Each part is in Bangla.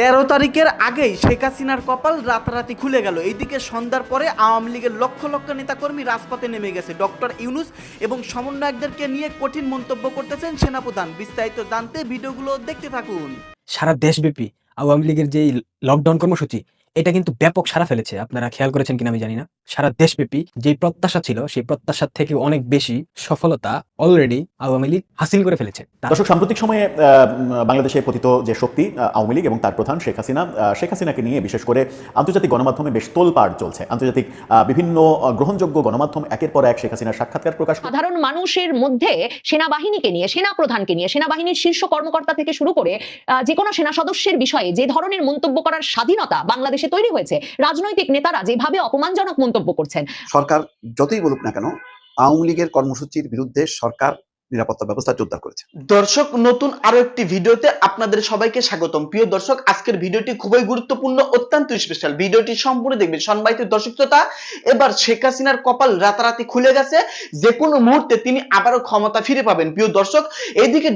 তেরো তারিখের আগেই শেখ হাসিনার কপাল রাতারাতি খুলে গেল। এইদিকে সন্ধ্যার পরে আওয়ামী লীগের লক্ষ লক্ষ নেতাকর্মী রাজপথে নেমে গেছে। ডক্টর ইউনুস এবং সমন্বয়কদেরকে নিয়ে কঠিন মন্তব্য করতেছেন সেনাপ্রধান। বিস্তারিত জানতে ভিডিওগুলো দেখতে থাকুন। সারা দেশব্যাপী আওয়ামী লীগের যে লকডাউন কর্মসূচি এটা কিন্তু ব্যাপক সারা ফেলেছে। আপনারা খেয়াল করেছেন কিনা আমি জানি না। সারা দেশব্যাপী যে প্রত্যাশা ছিল সেই প্রত্যাশার থেকে অনেক বেশি সফলতা অলরেডি আওয়ামী লীগ হাসিল করে ফেলেছে। দর্শক সাম্প্রতিক সময়ে বাংলাদেশে পতিত যে শক্তি আওয়ামী লীগ এবং তার প্রধান শেখ হাসিনা শেখ হাসিনাকে নিয়ে বিশেষ করে আন্তর্জাতিক গণমাধ্যমে বেশ তোলপাড় চলছে। আন্তর্জাতিক বিভিন্ন গ্রহণযোগ্য গণমাধ্যম একের পর এক শেখ হাসিনার সাক্ষাৎকার প্রকাশ সাধারণ মানুষের মধ্যে সেনাবাহিনীকে নিয়ে সেনা প্রধানকে নিয়ে সেনাবাহিনীর শীর্ষ কর্মকর্তা থেকে শুরু করে আহ, যে কোনো সেনা সদস্যের বিষয়ে যে ধরনের মন্তব্য করার স্বাধীনতা বাংলাদেশে তৈরি হয়েছে। রাজনৈতিক নেতারা যেভাবে অপমানজনক মন্তব্য করছেন। সরকার যতই বলুক না কেন, আওয়ামী লীগের কর্মসূচির বিরুদ্ধে সরকার নিরাপত্তা ব্যবস্থা জোরদার করেছে। দর্শক, নতুন আরও একটি ভিডিওতে আপনাদের সবাইকে স্বাগতম। প্রিয় দর্শক, আজকের ভিডিওটি খুবই গুরুত্বপূর্ণ, অত্যন্ত স্পেশাল ভিডিওটি সম্পূর্ণ দেখবেন। সম্মানিত দর্শক শ্রোতা এবার শেখ হাসিনার কপাল রাতারাতি খুলে গেছে। যে কোনো মুহূর্তে তিনি আবারও ক্ষমতা ফিরে পাবেন। প্রিয় দর্শক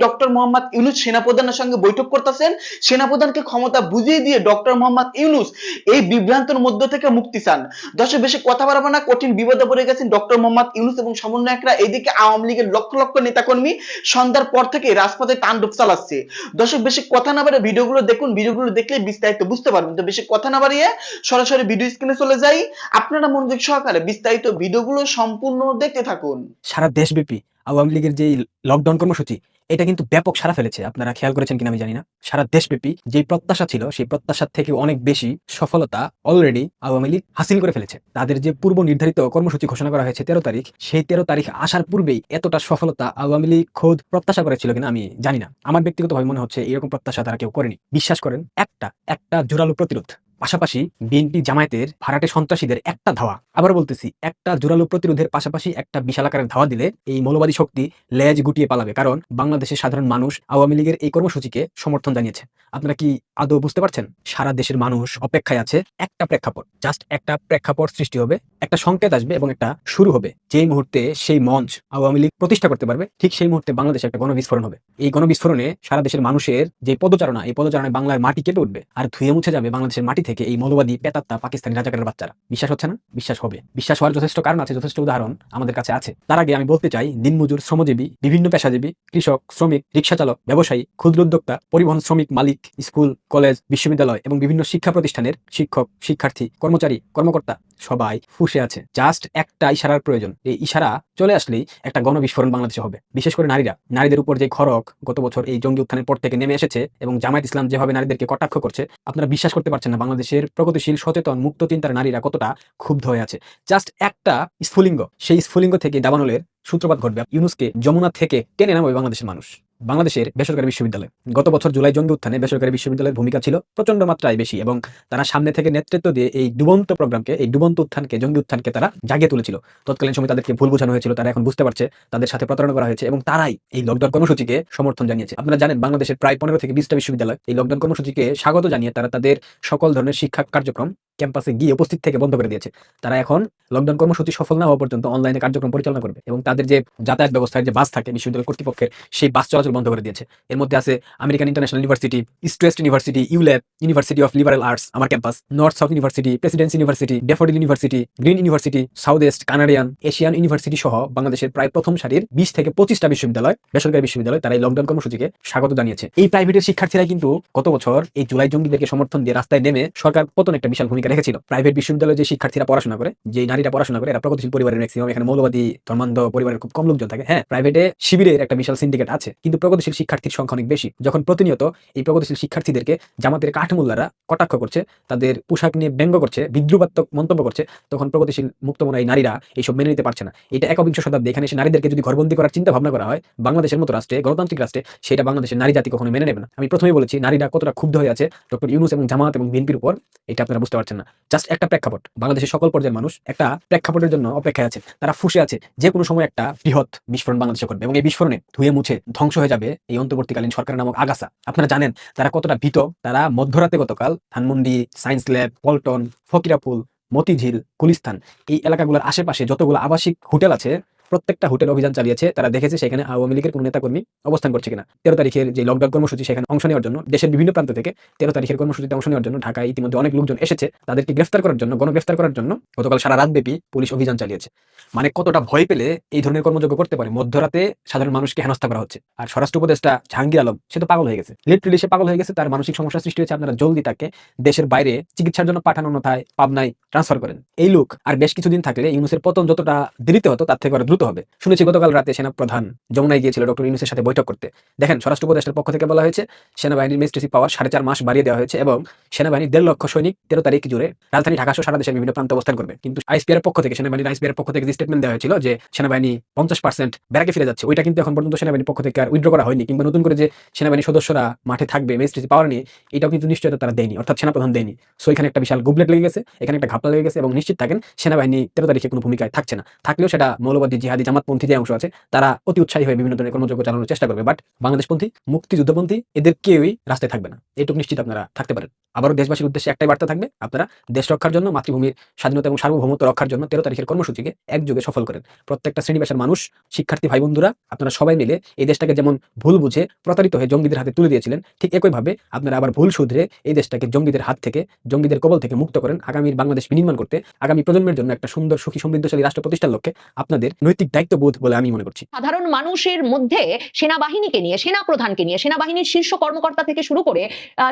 ডক্টর মোহাম্মদ ইউনুস সেনাপ্রধানের সঙ্গে বৈঠক করতেছেন। সেনাপ্রধানকে ক্ষমতা বুঝিয়ে দিয়ে ডক্টর মোহাম্মদ ইউনুস এই বিভ্রান্তের মধ্য থেকে মুক্তি চান। দর্শক, বেশি কথা বাড়াবো না। কঠিন বিপদে পড়ে গেছেন ডক্টর মোহাম্মদ ইউনুস এবং সমন্বয়করা। এইদিকে আওয়ামী লীগের লক্ষ লক্ষ নেতাকর্মী সন্ধ্যার পর থেকে রাজপথে তাণ্ডব চালাচ্ছে। দর্শক, বেশি কথা না বাড়িয়ে ভিডিওগুলো দেখুন। ভিডিওগুলো দেখলে বিস্তারিত বুঝতে পারবেন। তো বেশি কথা না বাড়িয়ে সরাসরি ভিডিও স্ক্রিনে চলে যাই। আপনারা মনোযোগ সহকারে বিস্তারিত ভিডিওগুলো সম্পূর্ণ দেখতে থাকুন। সারা দেশব্যাপী আওয়ামী লীগের যে লকডাউন কর্মসূচি, এটা কিন্তু ব্যাপক সারা ফেলেছে। আপনারা খেয়াল করেছেন কিনা আমি জানি না। সারা দেশব্যাপী যে প্রত্যাশা ছিল, সেই প্রত্যাশার থেকে অনেক বেশি সফলতা অলরেডি আওয়ামী লীগ হাসিল করে ফেলেছে। তাদের যে পূর্ব নির্ধারিত কর্মসূচি ঘোষণা করা হয়েছে তেরো তারিখ, সেই তেরো তারিখ আসার পূর্বেই এতটা সফলতা আওয়ামী লীগ খোদ প্রত্যাশা করেছিল কিনা আমি জানি না। আমার ব্যক্তিগতভাবে মনে হচ্ছে এরকম প্রত্যাশা তারা কেউ করেনি। বিশ্বাস করেন, একটা একটা জোরালো প্রতিরোধ। পাশাপাশি বিএনপি জামায়াতের ভাড়াটে সন্ত্রাসীদের একটা ধাওয়া। আবার বলতেছি, একটা জোরালো প্রতিরোধের পাশাপাশি একটা বিশাল আকারের ধাওয়া দিলে এই মৌলবাদী শক্তি লেজ গুটিয়ে পালাবে, কারণ বাংলাদেশের সাধারণ মানুষ আওয়ামী লীগের এই কর্মসূচিকে সমর্থন জানিয়েছে। আপনারা কি আদৌ বুঝতে পারছেন? সারা দেশের মানুষ অপেক্ষায় আছে একটা প্রেক্ষাপট, জাস্ট একটা প্রেক্ষাপট সৃষ্টি হবে, একটা সংকেত আসবে এবং একটা শুরু হবে। যেই মুহূর্তে সেই মঞ্চ আওয়ামী লীগ প্রতিষ্ঠা করতে পারবে, ঠিক সেই মুহূর্তে বাংলাদেশে একটা গণবিস্ফোরণ হবে। এই গণবিস্ফোরণে সারা দেশের মানুষের যে পদচারণা, এই পদচারণায় বাংলার মাটি কেটে উঠবে, আর ধুয়ে মুছে যাবে বাংলাদেশের মাটি থেকে। এই মৌলবাদী পেতাত্তা পাকিস্তানি রাজাকারের বাচ্চারা। বিশ্বাস হচ্ছে না? বিশ্বাস হবে। বিশ্বাস হওয়ার যথেষ্ট কারণ আছে, যথেষ্ট উদাহরণ আমাদের কাছে আছে। তার আগে আমি বলতে চাই, দিনমজুর, শ্রমজীবী, বিভিন্ন পেশাজীবী, কৃষক, শ্রমিক রিক্সা চালক ব্যবসায়ী, ক্ষুদ্র উদ্যোক্তা, পরিবহন শ্রমিক মালিক, স্কুল, কলেজ, বিশ্ববিদ্যালয় এবং বিভিন্ন শিক্ষা প্রতিষ্ঠানের শিক্ষক, শিক্ষার্থী, কর্মচারী, কর্মকর্তা সবাই ফুসে আছে। জাস্ট একটা ইশারার প্রয়োজন। এই ইশারা চলে আসলেই একটা গণবিস্ফোরণ বাংলাদেশে হবে। বিশেষ করে নারীরা। নারীদের উপর যে খড়ক গত বছর এই জঙ্গি উত্থানের পর থেকে নেমে এসেছে এবং জামায়াত ইসলাম যেভাবে নারীদেরকে কটাক্ষ করছে, আপনারা বিশ্বাস করতে পারছেন না বাংলাদেশের প্রগতিশীল, সচেতন, মুক্ত চিন্তার নারীরা কতটা ক্ষুব্ধ হয়ে আছে? জাস্ট একটা স্ফুলিঙ্গ। সেই স্ফুলিঙ্গ থেকে দাবানলের সূত্রপাত ঘটবে। ইউনুসকে যমুনা থেকে টেনে নামাবে বাংলাদেশের মানুষ। বাংলাদেশের বেসরকারি বিশ্ববিদ্যালয়। গত বছর জুলাই জঙ্গি উত্থানে বেসরকারি বিশ্ববিদ্যালয়ের ভূমিকা ছিল প্রচণ্ড মাত্রায় বেশি এবং তারা সামনে থেকে নেতৃত্ব দিয়ে এই ডুবন্ত প্রোগ্রামকে, এই ডুবন্ত উত্থানকে, জঙ্গি উত্থানকে তারা জাগিয়ে তুলেছিল। তৎকালীন সময় তাদেরকে ভুল বোঝানো হয়েছিল, তারা এখন বুঝতে পারছে, তাদের সাথে প্রতারণা করা হয়েছে এবং তারাই এই লকডাউন কর্মসূচিকে সমর্থন জানিয়েছে। আপনারা জানেন, বাংলাদেশের প্রায় পনেরো থেকে বিশটা বিশ্ববিদ্যালয় এই লকডাউন কর্মসূচিকে স্বাগত জানিয়ে তারা তাদের সকল ধরনের শিক্ষা কার্যক্রম ক্যাম্পাসে গিয়ে উপস্থিত থেকে বন্ধ করে দিয়েছে। তারা এখন লকডাউন কর্মসূচি সফল না হওয়া পর্যন্ত অনলাইনে কার্যক্রম পরিচালনা করবে এবং তাদের যে যাতায়াত ব্যবস্থায় যে বাস থাকে বিশ্ববিদ্যালয় কর্তৃপক্ষের, সেই বাস চলাচল বন্ধ করে দিয়েছে। এর মধ্যে আছে American International University East West University ULAB University of Liberal Arts আমার campus North South University Presidency University Daffodil University Green University South East Canadian Asian University সহ বাংলাদেশের প্রায় প্রথম সারির বিশ থেকে পঁচিশটা বিশ্ববিদ্যালয়, বেসরকারি বিশ্ববিদ্যালয় তারা এই লকডাউন কর্মসূচিকে স্বাগত জানিয়েছে। এই প্রাইভেটের শিক্ষার্থীরা কিন্তু গত বছর এই জুলাই জঙ্গিদেরকে সমর্থন দিয়ে রাস্তায় নেমে সরকার পতন একটা বিশাল ভূমিকা রেখেছিল। প্রাইভেট বিশ্ববিদ্যালয়ে যে শিক্ষার্থীরা পড়াশোনা করে, যে নারীরা পড়াশোনা করে, এরা প্রগতিশীল পরিবারের ম্যাক্সিমাম এখানে মৌলবাদী, ধর্মান্ধ পরিবারের খুব কম লোকজন থাকে। হ্যাঁ প্রাইভেটে শিবিরের একটা বিশাল সিন্ডিকেট আছে। কিন্তু প্রগতিশীল শিক্ষার্থীর সংখ্যা অনেক বেশি। যখন প্রতিনিয়ত এই প্রগতিশীল শিক্ষার্থীদেরকে জামাতের কাঠমুল্লারা কটাক্ষ করছে, তাদের পোশাক নিয়ে ব্যঙ্গ করছে, বিদ্রুপাত্মক মন্তব্য করছে, তখন প্রগতিশীল মুক্তমনা এই নারীরা এইসব মেনে নিতে পারছে না। এটা একবিংশ শতাব্দী। এখানে এসে নারীদেরকে যদি ঘরবন্দি করার চিন্তা ভাবনা করা হয়, বাংলাদেশের মতো রাষ্ট্রে, গণতান্ত্রিক রাষ্ট্রে, সেটা বাংলাদেশের নারী জাতি কখনো মেনে নেবে না। আমি প্রথমেই বলেছি, নারীরা কতটা ক্ষুব্ধ হয়ে আছে, ডক্টর ইউনুস এবং জামাত এবং বিএনপির উপর, এটা আপনারা বুঝতে পারছেন না। জাস্ট একটা প্রেক্ষাপট। বাংলাদেশের সকল পর্যায়ের মানুষ একটা প্রেক্ষাপটের জন্য অপেক্ষায় আছে। তারা ফুসে আছে। যে কোনো সময় একটা বৃহৎ বিস্ফোরণ বাংলাদেশে করবে এবং এই বিস্ফোরণে ধুয়ে মুছে, ধ্বংস হয়ে যাবে এই অন্তর্বর্তীকালীন সরকারের নামক আগাছা। আপনারা জানেন, তারা কতটা ভীত। তারা মধ্যরাতে গতকাল ধানমন্ডি, সায়েন্স ল্যাব, পল্টন, ফকিরাপুল, মতিঝিল, গুলিস্তান এই এলাকাগুলোর আশেপাশে যতগুলো আবাসিক হোটেল আছে প্রত্যেকটা হোটেল অভিযান চালিয়েছে, তারা দেখেছে সেখানে আওয়ামী লীগের কোনো নেতাকর্মী অবস্থান করছে কিনা। তেরো তারিখের যে লকডাউন কর্মসূচি, সেখানে অংশ নেওয়ার জন্য, দেশের বিভিন্ন প্রান্ত থেকে তেরো তারিখের কর্মসূচিতে অংশ নেওয়ার জন্য ঢাকায় ইতিমধ্যে অনেক লোকজন এসেছে, তাদেরকে গ্রেফতার করার জন্য, গণগ্রেফতার করার জন্য গতকাল সারা রাতব্যাপী পুলিশ অভিযান চালিয়েছে। মানে কতটা ভয় পেলে এই ধরনের কর্মযোগ্য করতে পারে? মধ্যরাতে সাধারণ মানুষকে হেনস্থা করা হচ্ছে। আর স্বরাষ্ট্র উপদেষ্টা জাহাঙ্গীর আলম, সে তো পাগল হয়ে গেছে। লিটারেলি সে পাগল হয়ে গেছে, তার মানসিক সমস্যা সৃষ্টি হয়েছে। আপনারা জলদি তাকে দেশের বাইরে চিকিৎসার জন্য পাঠানো অন্যথায় পাবনায় ট্রান্সফার করেন। এই লোক আর বেশ কিছুদিন থাকলে ইউনুসের পতন যতটা দেরিতে হতো, তার থেকে দ্রুত হবে। শুনেছি গতকাল রাতে সেনা প্রধান যমুনায় গিয়েছিল ডক্টর ইউনুসের সাথে বৈঠক করতে। দেখেন, স্বরাষ্ট্র উপদেষ্টার পক্ষ থেকে বলা হয়েছে, সেনাবাহিনীর মিনিস্ট্রেসি পাওয়ার সাড়ে চার মাস বাড়িয়ে দেওয়া হয়েছে এবং সেনাবাহিনীর দেড় লক্ষ সৈনিক তেরো তারিখ জুড়ে রাজধানী ঢাকা সারা দেশের বিভিন্ন প্রান্তে অবস্থান করবে। কিন্তু আইসপিআর পক্ষ থেকে, সেনাবাহিনীর আইসপিআর পক্ষ থেকে স্টেটমেন্ট দেওয়া হয়েছিল যে সেনাবাহিনী পঞ্চাশ পার্সেন্ট ব্যারাকে ফিরে যাচ্ছে, ওইটা কিন্তু এখন পর্যন্ত সেনাবাহিনীর পক্ষ থেকে আর উইথড্র করা হয়নি কিংবা নতুন করে যে সেনাবাহিনীর সদস্যরা মাঠে থাকবে মিনিস্ট্রেসি পাওয়ার নিয়ে, এটাও কিন্তু নিশ্চয়তা তারা দেয়নি, অর্থাৎ সেনাপ্রধান দেয়নি। সো এখানে একটা বিশাল গুবলেট লেগে গেছে, এখানে একটা ঘাপলা লেগে গেছে এবং নিশ্চিত থাকেন, সেনাবাহিনী তেরো তারিখে কোনো ভূমিকায় থাকছে না। থাকলেও সেটা মৌলবাদী জিহাদি জামাতপন্থী যে অংশ আছে, তারা অতি উৎসাহী হয়ে বিভিন্ন ধরনের কর্মযোগ্য চালানোর চেষ্টা করবে। বাট বাংলাদেশপন্থী, মুক্তিযুদ্ধপন্থী, এদের কেউই রাস্তায় থাকবে না। এটুকু নিশ্চিত আপনারা থাকতে পারেন। আবারও দেশবাসীর উদ্দেশ্যে একটাই বার্তা থাকবে, আপনারা দেশ রক্ষার জন্য, মাতৃভূমির স্বাধীনতা এবং সার্বভৌমত্ব রক্ষার জন্য তেরো তারিখের কর্মসূচিকে একযোগে সফল করেন। প্রত্যেকটা শ্রেণি পেশার মানুষ, শিক্ষার্থী ভাই বন্ধুরা আপনারা সবাই মিলে এই দেশটাকে যেমন ভুল বুঝে প্রতারিত হয়ে জঙ্গিদের হাতে তুলে দিয়েছিলেন, ঠিক একইভাবে আপনারা আবার ভুল শুধরে এই দেশটাকে জঙ্গিদের হাত থেকে, জঙ্গিদের কবল থেকে মুক্ত করেন। আগামীর বাংলাদেশ বিনির্মাণ করতে, আগামী প্রজন্মের জন্য একটা সুন্দর, সুখী, সমৃদ্ধশালী রাষ্ট্র প্রতিষ্ঠার লক্ষ্যে আপনাদের নৈতিক দায়িত্ববোধ বলে আমি মনে করছি। সাধারণ মানুষের মধ্যে সেনাবাহিনীকে নিয়ে সেনা প্রধানকে নিয়ে, সেনাবাহিনীর শীর্ষ কর্মকর্তা থেকে শুরু করে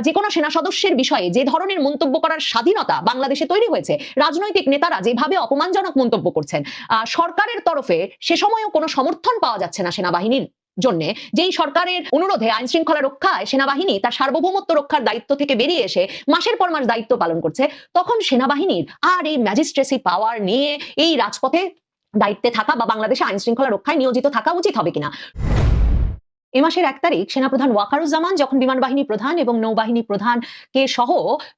যে কোনো সেনা সদস্যের বিষয়ে যে ধরনের মন্তব্য করার স্বাধীনতা বাংলাদেশে তৈরি হয়েছে, রাজনৈতিক নেতারা যেভাবে অপমানজনক মন্তব্য করছেন সরকারের তরফে সে সময়ও কোনো সমর্থন পাওয়া যাচ্ছে না সেনাবাহিনীর জন্য। যেই সরকারের অনুরোধে আইন শৃঙ্খলা রক্ষায় সেনাবাহিনী তার সার্বভৌমত্ব রক্ষার দায়িত্ব থেকে বেরিয়ে এসে মাসের পর মাস দায়িত্ব পালন করছে, তখন সেনাবাহিনীর আর এই ম্যাজিস্ট্রেসি পাওয়ার নিয়ে এই রাজপথে দায়িত্বে থাকা বা বাংলাদেশে আইন শৃঙ্খলা রক্ষায় নিয়োজিত থাকা উচিত হবে কিনা? এ মাসের এক তারিখ সেনাপ্রধান ওয়াকারুজ্জামান যখন বিমান বাহিনী প্রধান এবং নৌবাহিনী প্রধানকে সহ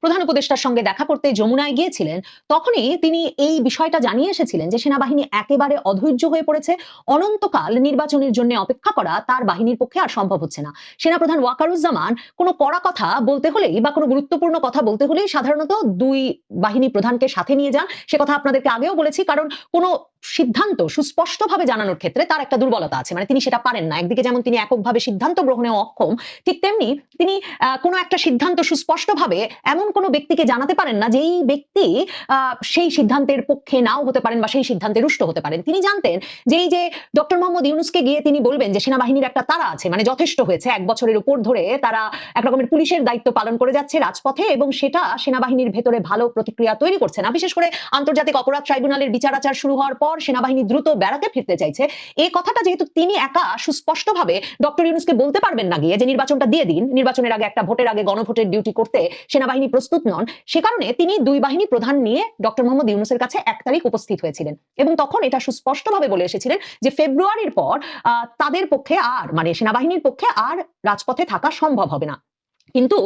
প্রধান উপদেষ্টার সঙ্গে দেখা করতে যমুনায় গিয়েছিলেন, তখনই তিনি এই বিষয়টা জানিয়ে এসেছিলেন যে সেনাবাহিনী একেবারে অধৈর্য হয়ে পড়েছে, অনন্তকাল নির্বাচনের জন্য অপেক্ষা করা তার বাহিনীর পক্ষে আর সম্ভব হচ্ছে না। সেনাপ্রধান ওয়াকারুজ্জামান কোনো কড়া কথা বলতে হলেই বা কোনো গুরুত্বপূর্ণ কথা বলতে হলেই সাধারণত দুই বাহিনী প্রধানকে সাথে নিয়ে যান। সে কথা আপনাদেরকে আগেও বলেছি, কারণ কোনো সিদ্ধান্ত সুস্পষ্টভাবে জানানোর ক্ষেত্রে তার একটা দুর্বলতা আছে মানে তিনি সেটা পারেন না। একদিকে যেমন তিনি এককভাবে সিদ্ধান্ত গ্রহণে অক্ষম, ঠিক তেমনি তিনি কোনো একটা সিদ্ধান্ত সুস্পষ্টভাবে এমন কোনো ব্যক্তিকে জানাতে পারেন না যেই ব্যক্তি সেই সিদ্ধান্তের পক্ষে নাও হতে পারেন বা সেই সিদ্ধান্তে রুষ্ট হতে পারেন। তিনি জানতেন যে এই যে ডক্টর মোহাম্মদ ইউনুসকে গিয়ে তিনি বলবেন যে সেনাবাহিনীর একটা তারা আছে মানে যথেষ্ট হয়েছে, এক বছরের উপর ধরে তারা এক রকমের পুলিশের দায়িত্ব পালন করে যাচ্ছে রাজপথে এবং সেটা সেনাবাহিনীর ভেতরে ভালো প্রতিক্রিয়া তৈরি করছে না। বিশেষ করে আন্তর্জাতিক অপরাধ ট্রাইব্যুনালের বিচার আচার শুরু হওয়ার পর সেনাবাহিনী দ্রুত বেড়াতে ফিরতে চাইছে। এই কথাটা যেহেতু তিনি একা সুস্পষ্টভাবে ডক্টর ইউনুসকে বলতে পারবেন না গিয়ে যে নির্বাচনটা দিয়ে দিন, নির্বাচনের আগে একটা ভোটের আগে গণভোটের ডিউটি করতে সেনাবাহিনী প্রস্তুত নন, সে কারণে তিনি দুই বাহিনী প্রধান নিয়ে ডক্টর মোহাম্মদ ইউনুসের কাছে এক তারিখ উপস্থিত হয়েছিলেন। এবং তখন এটা সুস্পষ্টভাবে বলে এসেছিলেন যে ফেব্রুয়ারির পর তাদের পক্ষে আর মানে সেনাবাহিনীর পক্ষে আর রাজপথে থাকা সম্ভব হবে না। কিন্তু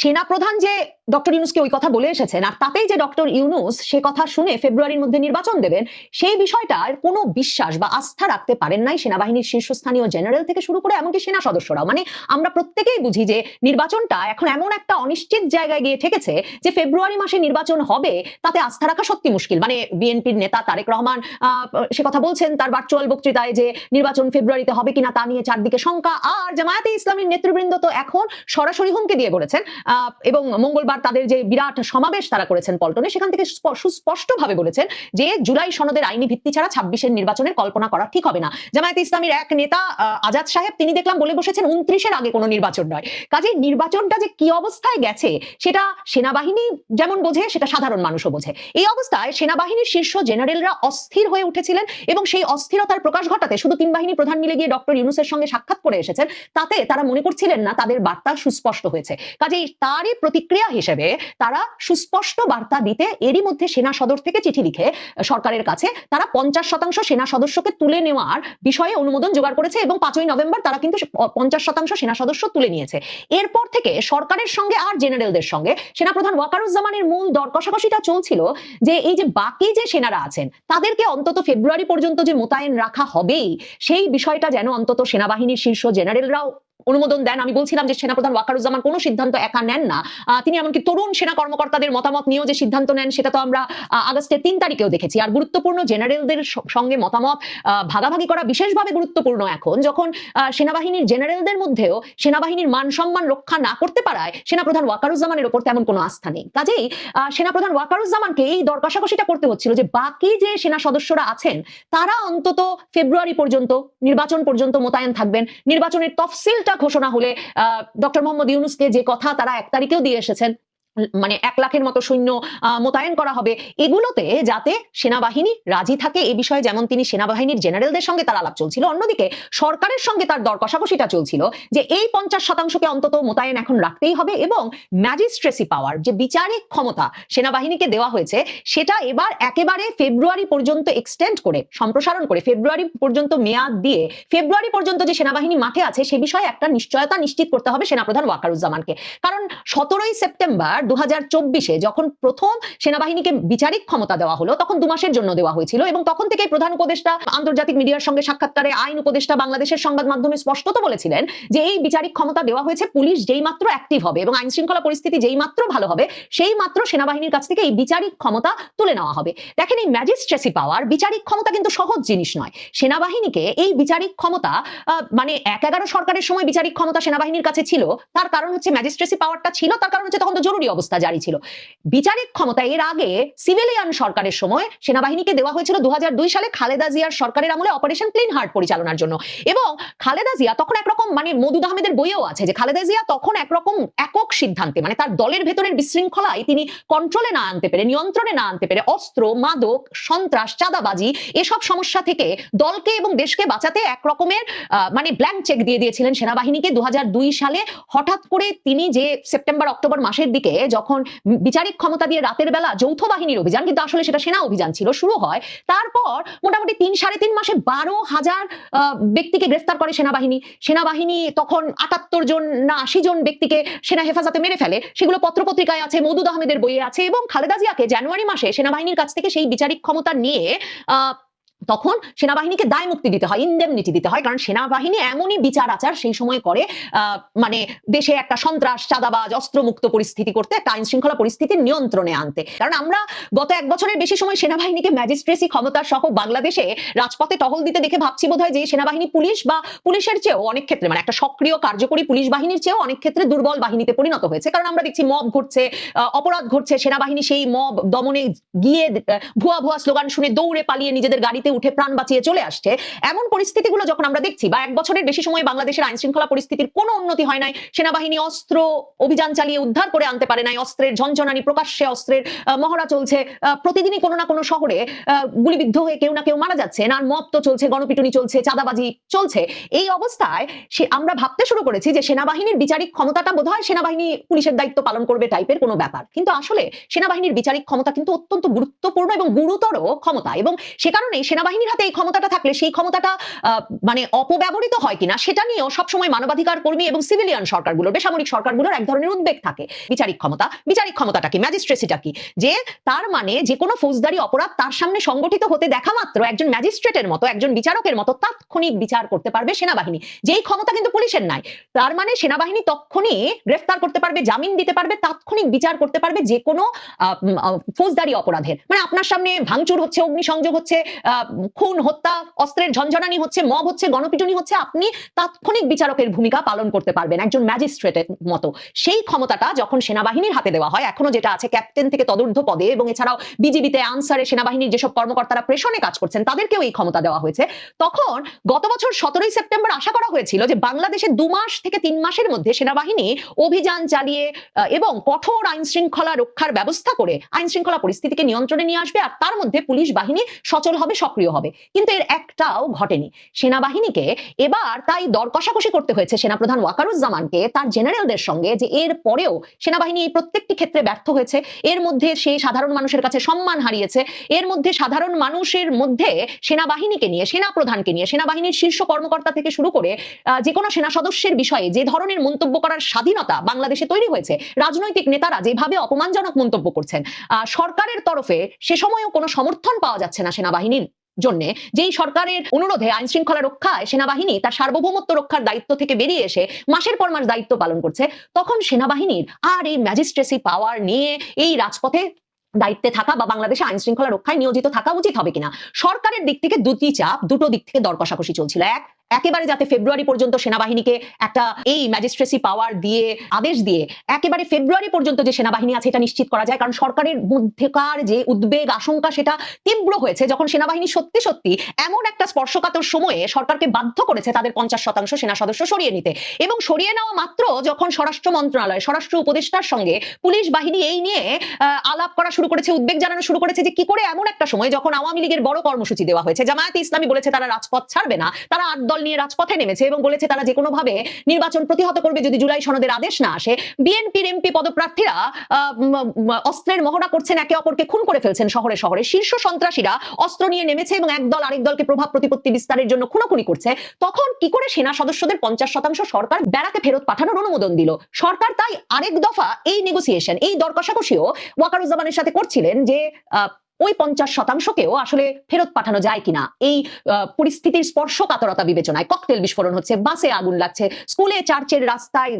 সেনাপ্রধান যে ডক্টর ইউনুসকে ওই কথা বলে এসেছেন আর তাতেই যে ডক্টর ইউনুস সে কথা শুনে ফেব্রুয়ারির মধ্যে নির্বাচন দেবেন, সেই বিষয়টার কোনো বিশ্বাস বা আস্থা রাখতে পারেন নাই সেনাবাহিনীর শীর্ষস্থানীয় জেনারেল থেকে শুরু করে এমনকি সেনা সদস্যরাও। মানে আমরা প্রত্যেকেই বুঝি যে নির্বাচনটা এখন এমন একটা অনিশ্চিত জায়গায় গিয়ে ঠেকেছে যে ফেব্রুয়ারি মাসে নির্বাচন হবে, তাতে আস্থা রাখা সত্যি মুশকিল। মানে বিএনপির নেতা তারেক রহমান সে কথা বলছেন, তার ভার্চুয়াল বক্তৃতায় যে নির্বাচন ফেব্রুয়ারিতে হবে কিনা তা নিয়ে চারদিকে শঙ্কা। আর জামায়াতে ইসলামীর নেতৃবৃন্দ তো এখন সরাসরি হুমকি দিয়ে করেছেন এবং মঙ্গলবার তাদের যে বিরাট সমাবেশ তারা করেছেন পল্টনে, সেখান থেকে স্প- সুস্পষ্টভাবে বলেছেন যে জুলাই সনদের আইনি ভিত্তি ছাড়া ছাব্বিশের নির্বাচনের কল্পনা করা ঠিক হবে না। জামায়াতে ইসলামীর এক নেতা আজাদ সাহেব, তিনি দেখলাম বলে বসেছেন উনত্রিশের আগে কোনো নির্বাচন নয়। কাজে নির্বাচনটা যে কি অবস্থায় গেছে, সেটা সেনাবাহিনী যেমন বোঝে, সেটা সাধারণ মানুষও বোঝে। এই অবস্থায় সেনাবাহিনীর শীর্ষ জেনারেলরা অস্থির হয়ে উঠেছিলেন এবং সেই অস্থিরতার প্রকাশ ঘটাতে শুধু তিন বাহিনী প্রধান মিলে গিয়ে ডক্টর ইউনুসের সঙ্গে সাক্ষাৎ করে এসেছেন, তাতে তারা মনে করছিলেন না, তাদের বার্তা সুস্পষ্ট হয়েছে। কাজেই তারই প্রতিক্রিয়া হিসেবে তারা সুস্পষ্ট বার্তা দিতে এরই মধ্যে সেনা সদর থেকে চিঠি লিখে সরকারের কাছে তারা পঞ্চাশ শতাংশ সেনা সদস্যকে তুলে নেওয়ার বিষয়ে অনুমোদন জোগাড় করেছে এবং পাঁচই নভেম্বর তারা কিন্তু পঞ্চাশ শতাংশ সেনা সদস্য তুলে নিয়েছে। এরপর থেকে সরকারের সঙ্গে আর জেনারেলদের সঙ্গে সেনাপ্রধান ওয়াকারুজ্জামানের মূল দর কষাকষিটা চলছিল যে এই যে বাকি যে সেনারা আছেন, তাদেরকে অন্তত ফেব্রুয়ারি পর্যন্ত যে মোতায়েন রাখা হবেই, সেই বিষয়টা যেন অন্তত সেনাবাহিনীর শীর্ষ জেনারেলরাও অনুমোদন দেন। আমি বলছিলাম যে সেনাপ্রধান ওয়াকারুজ্জামান কোনো সিদ্ধান্ত একা নেন না। তিনি এমনকি তরুণ সেনা কর্মকর্তাদের মতামত নিয়েও যে সিদ্ধান্ত নেন, সেটা তো আমরা আগস্টের তিন তারিখেও দেখেছি। আর গুরুত্বপূর্ণ জেনারেলদের সঙ্গে মতামত ভাগাভাগি করা বিশেষভাবে গুরুত্বপূর্ণ এখন। যখন সেনাবাহিনীর জেনারেলদের মধ্যেও সেনাবাহিনীর মান সম্মান রক্ষা না করতে পারায় সেনাপ্রধান ওয়াকারুজ্জামানের ওপর তেমন কোনো আস্থা নেই। কাজেই সেনাপ্রধান ওয়াকারুজ্জামানকে এই দর করতে হচ্ছিল যে বাকি যে সেনা সদস্যরা আছেন, তারা অন্তত ফেব্রুয়ারি পর্যন্ত, নির্বাচন পর্যন্ত মোতায়েন থাকবেন। নির্বাচনের তফসিলটা ঘোষণা হলে ডক্টর মোহাম্মদ ইউনুসকে যে কথা তারা এক তারিখেও দিয়ে এসেছেন মানে এক লাখের মতো সৈন্য মোতায়েন করা হবে। এগুলোতে যাতে সেনাবাহিনী রাজি থাকে, এ বিষয়ে যেমন তিনি সেনাবাহিনীর জেনারেলদের সঙ্গে তার আলাপ চলছিল, অন্যদিকে সরকারের সঙ্গে তার দর কষাকষিটা চলছিল যে এই পঞ্চাশ শতাংশকে অন্তত মোতায়েন এখন রাখতেই হবে এবং ম্যাজিস্ট্রেসি পাওয়ার যে বিচারিক ক্ষমতা সেনাবাহিনীকে দেওয়া হয়েছে, সেটা এবার একেবারে ফেব্রুয়ারি পর্যন্ত এক্সটেন্ড করে, সম্প্রসারণ করে, ফেব্রুয়ারি পর্যন্ত মেয়াদ দিয়ে, ফেব্রুয়ারি পর্যন্ত যে সেনাবাহিনী মাঠে আছে, সে বিষয়ে একটা নিশ্চয়তা নিশ্চিত করতে হবে সেনাপ্রধান ওয়াকারুজ্জামানকে। কারণ সতেরোই সেপ্টেম্বর দু চব্বিশে যখন প্রথম সেনাবাহিনীকে বিচারিক ক্ষমতা দেওয়া হলো, তখন দু মাসের জন্য দেওয়া হয়েছিল এবং তখন থেকেই প্রধান উপদেষ্টা আন্তর্জাতিক মিডিয়ার সঙ্গে সাক্ষাৎকারে আইন উপদেষ্টা বাংলাদেশের সংবাদ মাধ্যমে স্পষ্টত বলেছিলেন যে এই বিচারিক ক্ষমতা দেওয়া হয়েছে পুলিশ যেই মাত্র অ্যাক্টিভ হবে এবং আইন শৃঙ্খলা পরিস্থিতি যেই মাত্র ভালো হবে, সেই মাত্র সেনাবাহিনীর কাছ থেকে এই বিচারিক ক্ষমতা তুলে নেওয়া হবে। দেখেন এই ম্যাজিস্ট্রেসি পাওয়ার বিচারিক ক্ষমতা কিন্তু সহজ জিনিস নয়। সেনাবাহিনীকে এই বিচারিক ক্ষমতা মানে এক এগারো সরকারের সময় বিচারিক ক্ষমতা সেনাবাহিনীর কাছে ছিল, তার কারণ হচ্ছে ম্যাজিস্ট্রেসি পাওয়ারটা ছিল, তার কারণ হচ্ছে তখন তো জরুরি অবস্থা জারি ছিল। বিচারিক ক্ষমতা এর আগে সিভিলিয়ান সরকারের সময় সেনাবাহিনীকে দেওয়া হয়েছিল দু সালে খালেদা জিয়ার সরকারের আমলে অপারেশন ক্লিন হার্ট পরিচালনার জন্য। এবং খালেদা জিয়া তখন একরকম মানে মদুদ আহমেদের বইয়েও আছে যে খালেদা জিয়া তখন একরকম একক সিদ্ধান্তে মানে তার দলের ভেতরের বিশৃঙ্খলায় তিনি কন্ট্রোলে না আনতে পেরে নিয়ন্ত্রণে না আনতে পেরে অস্ত্র মাদক সন্ত্রাস চাঁদাবাজি এসব সমস্যা থেকে দলকে এবং দেশকে বাঁচাতে এক রকমের আহ, মানে ব্ল্যাঙ্ক চেক দিয়ে দিয়েছিলেন সেনাবাহিনীকে। দু হাজার দুই সালে হঠাৎ করে তিনি যে সেপ্টেম্বর অক্টোবর মাসের দিকে যখন বিচারিক ক্ষমতা দিয়ে রাতের বেলা যৌথ বাহিনীর অভিযান, কিন্তু আসলে সেটা সেনা অভিযান ছিল, শুরু হয়। তারপর মোটামুটি তিন সাড়ে তিন মাসে বারো হাজার ব্যক্তিকে গ্রেফতার করে সেনাবাহিনী। সেনাবাহিনী তখন আটাত্তর জন না আশি জন ব্যক্তিকে সেনা হেফাজতে মেরে ফেলে। সেগুলো পত্রপত্রিকায় আছে, মৌদুদ আহমেদের বইয়ে আছে এবং খালেদা জিয়াকে জানুয়ারি মাসে সেনাবাহিনীর কাছ থেকে সেই বিচারিক ক্ষমতা নিয়ে তখন সেনাবাহিনীকে দায় মুক্তি দিতে হয় ইন্ডেমনিটি দিতে হয়। কারণ সেনাবাহিনী এমনই বিচার আচার সেই সময় করে মানে দেশে একটা সন্ত্রাস, চাঁদাবাজ, অস্ত্রমুক্ত পরিস্থিতি করতে, একটা আইন শৃঙ্খলা পরিস্থিতির নিয়ন্ত্রণে আনতে। কারণ আমরা গত এক বছরের বেশি সময় সেনাবাহিনীকে ম্যাজিস্ট্রেসি ক্ষমতা সহ বাংলাদেশে রাজপথে টহল দিতে দেখে ভাবছি বোধহয় যে সেনাবাহিনী পুলিশ বা পুলিশের চেয়েও অনেক ক্ষেত্রে মানে একটা সক্রিয়, কার্যকরী পুলিশ বাহিনীর চেয়েও অনেক ক্ষেত্রে দুর্বল বাহিনীতে পরিণত হয়েছে। কারণ আমরা দেখছি মব ঘটছে অপরাধ ঘটছে, সেনাবাহিনী সেই মব দমনে গিয়ে ভুয়া ভুয়া স্লোগান শুনে দৌড়ে পালিয়ে নিজেদের গাড়িতে উঠে প্রাণ বাঁচিয়ে চলে আসছে। এমন পরিস্থিতিগুলো যখন আমরা দেখছি বা এক বছরের বেশি সময় বাংলাদেশের আইন শৃঙ্খলা পরিস্থিতির কোনো উন্নতি হয় নাই, সেনাবাহিনী অস্ত্র, অভিযান চালিয়ে উদ্ধার করে আনতে পারে নাই, অস্ত্রের ঝনঝনানি প্রকাশ্যে অস্ত্রের মহড়া চলছে প্রতিদিনই কোনো না কোনো শহরে গুলিবিদ্ধ হয়ে কেউ না কেউ মারা যাচ্ছে না মব তো চলছে, গণপিটুনি চলছে, চাঁদাবাজি চলছে। এই অবস্থায় সে, আমরা ভাবতে শুরু করেছি যে সেনাবাহিনীর বিচারিক ক্ষমতাটা বোধহয় সেনাবাহিনী পুলিশের দায়িত্ব পালন করবে টাইপের কোনো ব্যাপার। কিন্তু আসলে সেনাবাহিনীর বিচারিক ক্ষমতা কিন্তু অত্যন্ত গুরুত্বপূর্ণ এবং গুরুতর ক্ষমতা এবং সে কারণে সেনাবাহিনীর হাতে এই ক্ষমতাটা থাকলে সেই ক্ষমতাটা মানে অপব্যবহৃত হয় কিনা, সেটা নিয়েও সবসময় মানবাধিকার কর্মী এবং সিভিলিয়ান সরকারগুলোর বেসামরিক সরকারগুলোর এক ধরনের উদ্বেগ থাকে। বিচারিক ক্ষমতা, বিচারিক ক্ষমতাটা কি ম্যাজিস্ট্রেসিটা কি? যে তার মানে যে কোনো ফৌজদারি অপরাধ তার সামনে সংগঠিত হতে দেখা মাত্র একজন ম্যাজিস্ট্রেটের মতো, একজন বিচারকের মতো তাৎক্ষণিক বিচার করতে পারবে সেনাবাহিনী। যেই ক্ষমতা কিন্তু পুলিশের নাই। তার মানে সেনাবাহিনী তখনই গ্রেফতার করতে পারবে, জামিন দিতে পারবে, তাৎক্ষণিক বিচার করতে পারবে যে কোনো ফৌজদারি অপরাধের। মানে আপনার সামনে ভাঙচুর হচ্ছে, অগ্নিসংযোগ হচ্ছে খুন, হত্যা, অস্ত্রের ঝঞ্ঝনানি হচ্ছে, মব হচ্ছে, গণপিটুনি হচ্ছে, আপনি তাৎক্ষণিক বিচারকের ভূমিকা পালন করতে পারবেন, একজন ম্যাজিস্ট্রেটের মতো। সেই ক্ষমতাটা যখন সেনাবাহিনীর হাতে দেওয়া হয়, এখনও যেটা আছে ক্যাপ্টেন থেকে তদূর্ধ্ব পদে এবং এছাড়াও বিজিবিতে আনসারে সেনাবাহিনীর যেসব কর্মকর্তারা প্রেষণে কাজ করছেন, তাদেরকেও এই ক্ষমতা দেওয়া হয়েছে। তখন গত বছর সতেরোই সেপ্টেম্বর আশা করা হয়েছিল যে বাংলাদেশে দু মাস থেকে তিন মাসের মধ্যে সেনাবাহিনী অভিযান চালিয়ে এবং কঠোর আইন শৃঙ্খলা রক্ষার ব্যবস্থা করে আইন শৃঙ্খলা পরিস্থিতিকে নিয়ন্ত্রণে নিয়ে আসবে, আর তার মধ্যে পুলিশ বাহিনী সচল হবে সক্রিয়। হবে। কিন্তু এর একটাও ঘটেনি। সেনাবাহিনীকে এবার তাই দর কষাকষি করতে হয়েছে সেনাপ্রধান ওয়াকারুজ্জামানকে তার জেনারেলদের সঙ্গে যে এর পরেও সেনাবাহিনী এই প্রত্যেকটি ক্ষেত্রে ব্যর্থ হয়েছে। এর মধ্যে সে সাধারণ মানুষের কাছে সম্মান হারিয়েছে। এর মধ্যে সাধারণ মানুষের মধ্যে সেনাবাহিনীকে নিয়ে সেনা প্রধানকে নিয়ে, সেনাবাহিনীর শীর্ষ কর্মকর্তা থেকে শুরু করে যে কোনো সেনা সদস্যের বিষয়ে যে ধরনের মন্তব্য করার স্বাধীনতা বাংলাদেশে তৈরি হয়েছে, রাজনৈতিক নেতারা যেভাবে অপমানজনক মন্তব্য করছেন সরকারের তরফে সে সময়ও কোনো সমর্থন পাওয়া যাচ্ছে না সেনাবাহিনীর। জন্য যেই সরকারের অনুরোধে আইন শৃঙ্খলা রক্ষায় সেনাবাহিনী তার সার্বভৌমত্ব রক্ষার দায়িত্ব থেকে বেরিয়ে এসে মাসের পর মাস দায়িত্ব পালন করছে, তখন সেনাবাহিনীর আর এই ম্যাজিস্ট্রেসি পাওয়ার নিয়ে এই রাজপথে দায়িত্বে থাকা বা বাংলাদেশে আইন শৃঙ্খলা রক্ষায় নিয়োজিত থাকা উচিত হবে কিনা? সরকারের দিক থেকে দুটি চাপ, দুটো দিক থেকে দর কষাকষি চলছিল। এক একেবারে যাতে ফেব্রুয়ারি পর্যন্ত সেনাবাহিনীকে একটা এই ম্যাজিস্ট্রেসি পাওয়ার দিয়ে আদেশ দিয়ে একেবারে ফেব্রুয়ারি পর্যন্ত যে সেনাবাহিনী আছে এটা নিশ্চিত করা যায়। কারণ সরকারের মধ্যেকার যে উদ্বেগ, আশঙ্কা সেটা তীব্র হয়েছে। যখন সেনাবাহিনী সত্যি সত্যি এমন একটা স্পর্শকাতর সময়ে সরকারকে বাধ্য করেছে তাদের পঞ্চাশ শতাংশ সেনা সদস্য সরিয়ে নিতে। এবং সরিয়ে নেওয়া মাত্র যখন স্বরাষ্ট্র মন্ত্রণালয়, স্বরাষ্ট্র উপদেষ্টার সঙ্গে পুলিশ বাহিনী এই নিয়ে আলাপ করা শুরু করেছে, উদ্বেগ জানানো শুরু করেছে যে কি করে এমন একটা সময় যখন আওয়ামী লীগের বড় কর্মসূচি দেওয়া হয়েছে, জামায়াতে ইসলামী বলেছে তারা রাজপথ ছাড়বে না, তারা আট দল নিয়ে রাজপথে নেমেছে এবং বলেছে তারা যে কোনো ভাবে নির্বাচন প্রতিহত করবে যদি জুলাই সনদের আদেশ না আসে। বিএনপির এমপি পদপ্রার্থীরা অস্ত্রের মহড়া করছেন, একে অপরকে খুন করে ফেলছেন শহরে শহরে। শীর্ষ সন্ত্রাসীরা অস্ত্র নিয়ে নেমেছে এবং এক দল আরেক দলকে প্রভাব প্রতিপত্তি বিস্তারের জন্য খুনোখুনি করছে। তখন কি করে সেনা সদস্যদের পঞ্চাশ শতাংশ সরকার ব্যারাকে ফেরত পাঠানোর অনুমোদন দিল? সরকার তাই আরেক দফা এই নেগোসিয়েশন এই দর ওয়াকারুজ্জামানের সাথে করছিলেন যে ওই পঞ্চাশ শতাংশকেও আসলে ফেরত পাঠানো যায় কিনা? এই পরিস্থিতির স্পর্শকাতরতা বিবেচনায় ককটেল বিস্ফোরণ হচ্ছে, বাসে আগুন লাগছে, স্কুলে চার্চের রাস্তায়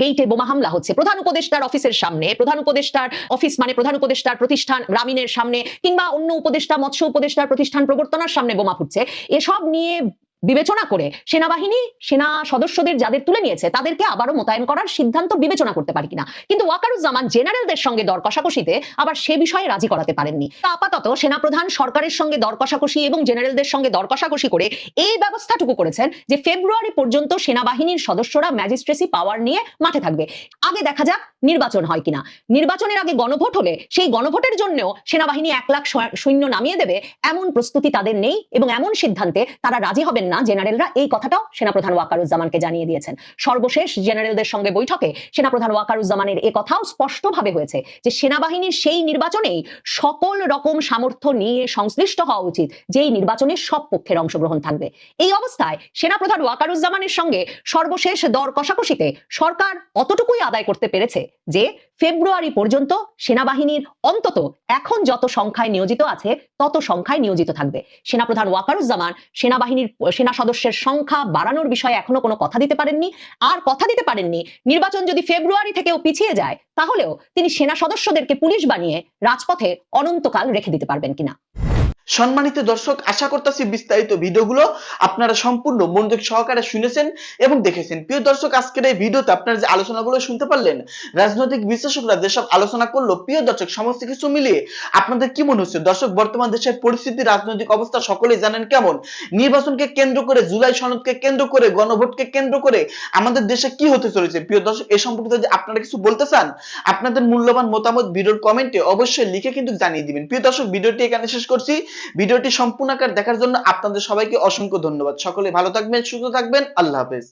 গেইটে বোমা হামলা হচ্ছে, প্রধান উপদেষ্টার অফিসের সামনে, প্রধান উপদেষ্টার অফিস মানে প্রধান উপদেষ্টার প্রতিষ্ঠান গ্রামীণের সামনে, কিংবা অন্য উপদেষ্টা, মৎস্য উপদেষ্টার প্রতিষ্ঠান প্রবর্তনার সামনে বোমা ফুটছে, এসব নিয়ে বিবেচনা করে সেনাবাহিনী, সেনা সদস্যদের যাদের তুলে নিয়েছে, তাদেরকে আবারও মোতায়েন করার সিদ্ধান্ত বিবেচনা করতে পারে কিনা। কিন্তু ওয়াকারুজ্জামান জেনারেলদের সঙ্গে দর কষাকষিতে আবার সে বিষয়ে রাজি করাতে পারেননি। আপাতত সেনাপ্রধান সরকারের সঙ্গে দর কষাকষি এবং জেনারেলদের সঙ্গে দর কষাকষি করে এই ব্যবস্থাটুকু করেছেন যে ফেব্রুয়ারি পর্যন্ত সেনাবাহিনীর সদস্যরা ম্যাজিস্ট্রেসি পাওয়ার নিয়ে মাঠে থাকবে। আগে দেখা যাক নির্বাচন হয় কিনা। নির্বাচনের আগে গণভোট হলে সেই গণভোটের জন্যও সেনাবাহিনী এক লাখ সৈন্য নামিয়ে দেবে, এমন প্রস্তুতি তাদের নেই এবং এমন সিদ্ধান্তে তারা রাজি হবেন না, জেনারেলরা এই কথাটাও সেনাপ্রধান ওয়াকারুজ্জামানকে জানিয়ে দিয়েছেন। সর্বশেষ জেনারেলদের সঙ্গে বৈঠকে সেনাপ্রধান ওয়াকারুজ্জামানের এ কথাও স্পষ্টভাবে হয়েছে যে সেনাবাহিনীর সেই নির্বাচনেই সকল রকম সামর্থ্য নিয়ে সংশ্লিষ্ট হওয়া উচিত, যেই নির্বাচনে সব পক্ষের অংশগ্রহণ থাকবে। এই অবস্থায় সেনাপ্রধান ওয়াকারুজ্জামানের সঙ্গে সর্বশেষ দর কষাকষিতে সরকার অতটুকুই আদায় করতে পেরেছে যে ফেব্রুয়ারি পর্যন্ত সেনাবাহিনীর অন্তত এখন যত সংখ্যায় নিয়োজিত আছে, তত সংখ্যায় নিয়োজিত থাকবে। সেনাপ্রধান ওয়াকারুজ্জামান সেনাবাহিনীর সেনা সদস্যের সংখ্যা বাড়ানোর বিষয়ে এখনও কোনো কথা দিতে পারেননি। আর কথা দিতে পারেননি, নির্বাচন যদি ফেব্রুয়ারি থেকেও পিছিয়ে যায়, তাহলেও তিনি সেনা সদস্যদেরকে পুলিশ বানিয়ে রাজপথে অনন্তকাল রেখে দিতে পারবেন কিনা? সম্মানিত দর্শক, আশা করতেছি বিস্তারিত ভিডিওগুলো আপনারা সম্পূর্ণ মনোযোগ সহকারে শুনেছেন এবং দেখেছেন। প্রিয় দর্শক, আজকের এই ভিডিওতে আপনারা যে আলোচনাগুলো শুনতে পারলেন, রাজনৈতিক বিশ্লেষকরা যেসব আলোচনা করল, প্রিয় দর্শক, সমস্ত কিছু মিলিয়ে আপনাদের কি মনে হচ্ছে? দর্শক, বর্তমান দেশের পরিস্থিতি, রাজনৈতিক অবস্থা সকলেই জানেন কেমন? নির্বাচনকে কেন্দ্র করে, জুলাই সনদকে কেন্দ্র করে, গণভোটকে কেন্দ্র করে আমাদের দেশে কি হতে চলেছে? প্রিয় দর্শক, এ সম্পর্কে যদি আপনারা কিছু বলতে চান, আপনাদের মূল্যবান মতামত ভিডিওর কমেন্টে অবশ্যই লিখে কিন্তু জানিয়ে দিবেন। প্রিয় দর্শক, ভিডিওটি এখানে শেষ করছি। ভিডিওটি সম্পূর্ণ আকার দেখার জন্য আপনাদের সবাইকে অসংখ্য ধন্যবাদ। সকলে ভালো থাকবেন, সুস্থ থাকবেন। আল্লাহ হাফেজ।